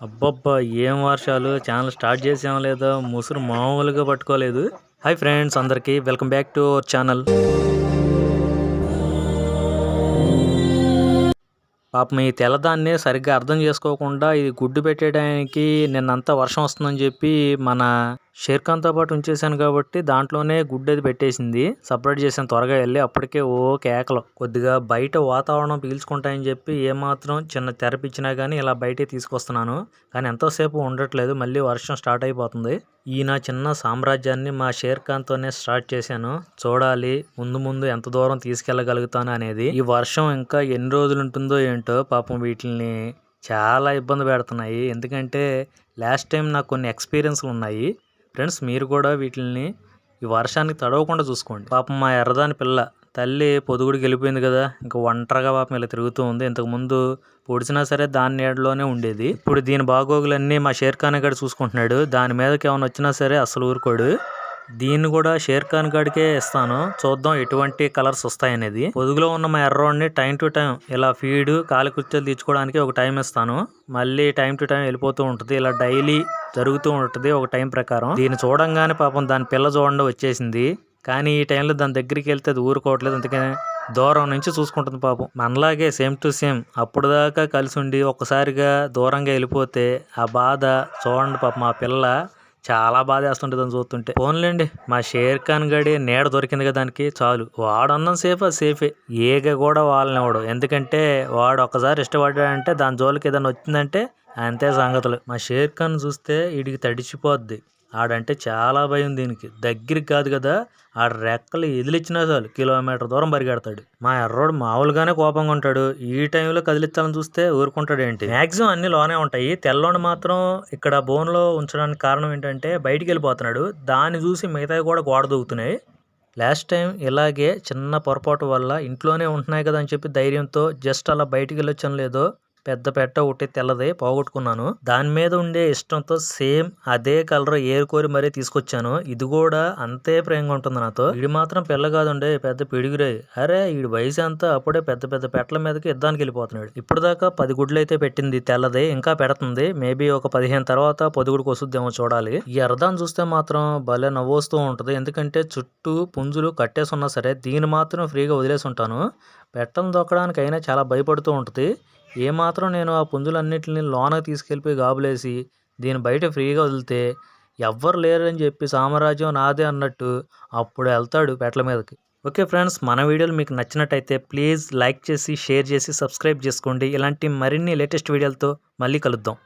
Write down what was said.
అబ్బబ్బా ఏం వర్షాలు? ఛానల్ స్టార్ట్ చేసాం లేదో ముసురు మామూలుగా పట్టుకోలేదు. హాయ్ ఫ్రెండ్స్ అందరికీ welcome back to our channel. పాపం ఈ తెల్లదాన్ని సరిగ్గా అర్థం చేసుకోకుండా ఇది గుడ్డు పెట్టేయడానికి నిన్నంతా వర్షం వస్తుందని చెప్పి మన షేర్ఖాన్తో పాటు ఉంచేసాను కాబట్టి దాంట్లోనే గుడ్డు అది పెట్టేసింది. సపరేట్ చేసాను త్వరగా వెళ్ళి అప్పటికే ఓ కేకలు. కొద్దిగా బయట వాతావరణం పీల్చుకుంటాయని చెప్పి ఏమాత్రం చిన్న తెరపిచ్చినా కానీ ఇలా బయటే తీసుకొస్తున్నాను. కానీ ఎంతోసేపు ఉండట్లేదు మళ్ళీ వర్షం స్టార్ట్ అయిపోతుంది. ఈ నా చిన్న సామ్రాజ్యాన్ని మా షేర్ఖాన్తోనే స్టార్ట్ చేశాను. చూడాలి ముందు ముందు ఎంత దూరం తీసుకెళ్ళగలుగుతాను అనేది. ఈ వర్షం ఇంకా ఎన్ని రోజులు ఉంటుందో ఏంటో పాపం వీటిని చాలా ఇబ్బంది పెడుతున్నాయి. ఎందుకంటే లాస్ట్ టైం నాకు కొన్ని ఎక్స్పీరియన్స్లు ఉన్నాయి. ఫ్రెండ్స్ మీరు కూడా వీటిని ఈ వర్షానికి తడవకుండా చూసుకోండి. పాపం మా ఎర్రదాని పిల్ల తల్లి పొదుగుడికి వెళ్ళిపోయింది కదా ఇంకా ఒంటరిగా పాపం ఇలా తిరుగుతూ ఉంది. ఇంతకుముందు పొడిచినా సరే దాని నీడలోనే ఉండేది. ఇప్పుడు దీని బాగోగులన్నీ మా షేర్ఖాన్ గడి చూసుకుంటున్నాడు. దాని మీదకి ఏమైనా వచ్చినా సరే అసలు ఊరుకోడు. దీన్ని కూడా షేర్ ఖాన్ గడికే ఇస్తాను. చూద్దాం ఎటువంటి కలర్స్ వస్తాయనేది. పొదుగులో ఉన్న మా ఎర్రోడ్ని టైం టు టైం ఇలా ఫీడ్ కాలి కుర్చీలు తీర్చుకోవడానికి ఒక టైం ఇస్తాను. మళ్ళీ టైం టు టైం వెళ్ళిపోతూ ఉంటుంది. ఇలా డైలీ జరుగుతూ ఉంటుంది ఒక టైం ప్రకారం. దీన్ని చూడంగానే పాపం దాని పిల్ల చూడండి వచ్చేసింది. కానీ ఈ టైంలో దాని దగ్గరికి వెళ్తే అది ఊరుకోవట్లేదు. అందుకని దూరం నుంచి చూసుకుంటుంది పాపం. మనలాగే సేమ్ టు సేమ్ అప్పుడు దాకా కలిసి ఉండి ఒక్కసారిగా దూరంగా వెళ్ళిపోతే ఆ బాధ చూడండి పాపం మా పిల్ల చాలా బాధ వేస్తుంటుంది అని చూస్తుంటే. ఫోన్లేండి మా షేర్ ఖాన్ గడి నీడ దొరికింది కదా దానికి చాలు. వాడు అన్నం సేఫ్ సేఫే. ఏగ కూడా వాళ్ళనివాడు ఎందుకంటే వాడు ఒక్కసారి ఇష్టపడ్డాడంటే దాని జోలికి ఏదైనా వచ్చిందంటే అంతే సంగతులు. మా షేర్ ఖాన్ చూస్తే వీడికి తడిచిపోద్ది. ఆడంటే చాలా భయం దీనికి. దగ్గరికి కాదు కదా ఆడ రెక్కలు ఎదిలిచ్చినా చాలు. కిలోమీటర్ దూరం పరిగెడతాడు. మా ఎర్రోడు మామూలుగానే కోపంగా ఉంటాడు. ఈ టైంలో కదిలించాలని చూస్తే ఊరుకుంటాడు ఏంటి? మాక్సిమం అన్ని లోనే ఉంటాయి. తెల్లోని మాత్రం ఇక్కడ బోన్లో ఉంచడానికి కారణం ఏంటంటే బయటికి వెళ్ళిపోతున్నాడు. దాన్ని చూసి మిగతావి కూడా గోడ దూకుతున్నాయి. లాస్ట్ టైం ఇలాగే చిన్న పొరపాటు వల్ల ఇంట్లోనే ఉంటున్నాయి కదా అని చెప్పి ధైర్యంతో జస్ట్ అలా బయటికి వెళ్ళొచ్చాను లేదో. పెద్ద పెట్ట ఒకటి తెల్లది పోగొట్టుకున్నాను. దాని మీద ఉండే ఇష్టంతో సేమ్ అదే కలర్ ఏరుకోరి మరీ తీసుకొచ్చాను. ఇది కూడా అంతే ప్రేమగా ఉంటుంది నాతో. ఇది మాత్రం పిల్ల కాదుండే పెద్ద పిడుగురే. అరే ఈ వయసు అంతా అప్పుడే పెద్ద పెద్ద పెట్టల మీదకి యుద్ధానికి వెళ్ళిపోతున్నాడు. ఇప్పుడు దాకా పది గుడ్లు అయితే పెట్టింది తెల్లది ఇంకా పెడుతుంది. మేబీ ఒక పదిహేను తర్వాత పొదుగుడికి వస్తుందేమో చూడాలి. ఈ అర్ధాన్ని చూస్తే మాత్రం భలే నవ్వొస్తూ ఉంటుంది. ఎందుకంటే చుట్టూ పుంజులు కట్టేసి ఉన్నా సరే దీన్ని మాత్రం ఫ్రీగా వదిలేసి ఉంటాను పెట్టను దొక్కడానికి అయినా చాలా భయపడుతూ ఉంటుంది. ఏమాత్రం నేను ఆ పుంజులన్నిటిని లోనకి తీసుకెళ్ళిపోయి గాబులేసి దీన్ని బయట ఫ్రీగా వదిలితే ఎవ్వరు లేరని చెప్పి సామ్రాజ్యం నాదే అన్నట్టు అప్పుడు వెళ్తాడు పెట్ల మీదకి. ఓకే ఫ్రెండ్స్ మన వీడియోలు మీకు నచ్చినట్టయితే ప్లీజ్ లైక్ చేసి షేర్ చేసి సబ్స్క్రైబ్ చేసుకోండి. ఇలాంటి మరిన్ని లేటెస్ట్ వీడియోలతో మళ్ళీ కలుద్దాం.